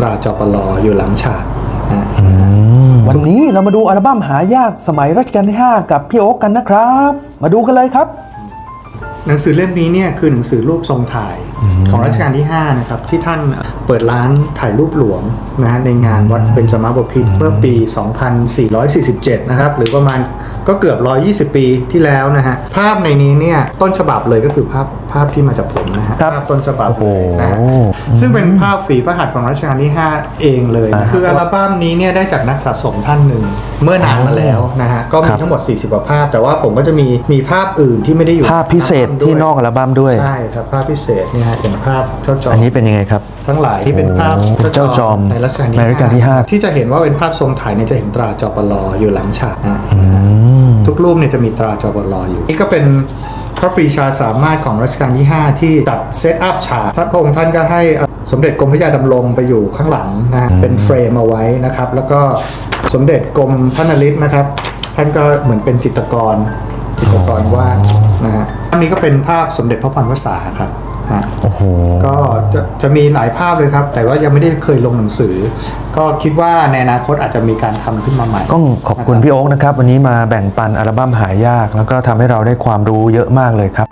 ตราจปลอยู่หลังฉากนะวันนี้เรามาดูอัลบั้มหายากสมัยรัชกาลที่ 5 กับพี่โอ๊กกันนะครับ มาดูกันเลยครับ หนังสือเล่มนี้เนี่ยคือหนังสือรูปทรงถ่าย ของรัชกาลที่5นะครับที่ท่านเปิดร้านถ่ายรูปหลวงนะฮะในงานวัดเบญจมาบพิตรเมื่อปี 2447 นะครับ หรือประมาณก็เกือบ 120 ปีที่แล้วนะฮะภาพในนี้เนี่ยต้นฉบับเลยก็คือภาพภาพที่มาจากผมนะฮะครับภาพต้นฉบับโอ้เลยโหนะฮะซึ่งเป็นภาพฝีพระหัตถ์ของรัชกาลที่ 5 เองเลยนะคืออัลบั้มนี้เนี่ยได้จากนักสะสมท่านหนึ่งเมื่อนานมาแล้วนะฮะก็มีทั้งหมด 40กว่าภาพ แต่ว่าผมก็จะมีมีภาพอื่นที่ไม่ได้อยู่ภาพพิเศษที่นอกอัลบั้มด้วยใช่ครับภาพพิเศษเนี่ยฮะเป็นภาพเจ้าจอมอันนี้เป็นยังไงครับ ทั้งหลายที่เป็นภาพโอ้เจ้าจอมในรัชกาลในรัชกาลที่ห้าที่จะเห็นว่าเป็นภาพทรงถ่ายเนี่ยจะเห็นตราจปลอยู่หลังฉากนะทุกรูปเนี่ยจะมีตราจปลอยู่นี่ก็เป็นพระปรีชาสามารถของรัชกาลที่ 5 ที่จัดเซตอัพฉากท่านพระองค์ท่านก็ให้เอ่อสมเด็จกรมพระยาดำรงไปอยู่ข้างหลังนะฮะเป็นเฟรมเอาไว้นะครับ แล้วก็สมเด็จกรมพระนฤทธิ์นะครับ ท่านก็เหมือนเป็นจิตรกรจิตรกรวาดนะฮะอันนี้ก็เป็นภาพสมเด็จพระพันวษาครับ ฮะโอ้โหก็จะจะมีหลายภาพเลยครับ แต่ว่ายังไม่ได้เคยลงหนังสือ ก็คิดว่าในอนาคตอาจจะมีการทำขึ้นมาใหม่ต้องขอบคุณพี่โอ๊กนะครับ วันนี้มาแบ่งปันอัลบั้มหายาก แล้วก็ทำให้เราได้ความรู้เยอะมากเลยครับ